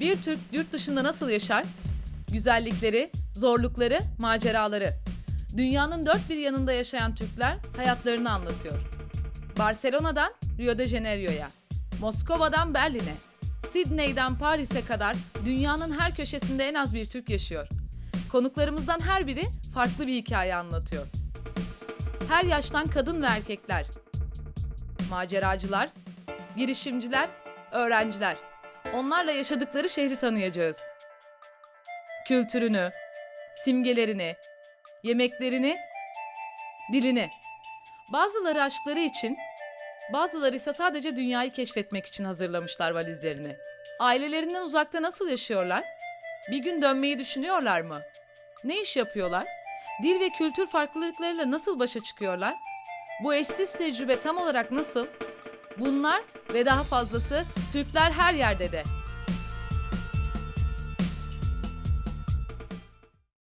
Bir Türk yurt dışında nasıl yaşar? Güzellikleri, zorlukları, maceraları. Dünyanın dört bir yanında yaşayan Türkler hayatlarını anlatıyor. Barcelona'dan Rio de Janeiro'ya, Moskova'dan Berlin'e, Sydney'den Paris'e kadar dünyanın her köşesinde en az bir Türk yaşıyor. Konuklarımızdan her biri farklı bir hikaye anlatıyor. Her yaştan kadın ve erkekler, maceracılar, girişimciler, öğrenciler. Onlarla yaşadıkları şehri tanıyacağız. Kültürünü, simgelerini, yemeklerini, dilini. Bazıları aşkları için, bazıları ise sadece dünyayı keşfetmek için hazırlamışlar valizlerini. Ailelerinden uzakta nasıl yaşıyorlar? Bir gün dönmeyi düşünüyorlar mı? Ne iş yapıyorlar? Dil ve kültür farklılıklarıyla nasıl başa çıkıyorlar? Bu eşsiz tecrübe tam olarak nasıl? Bunlar ve daha fazlası Türkler her yerde de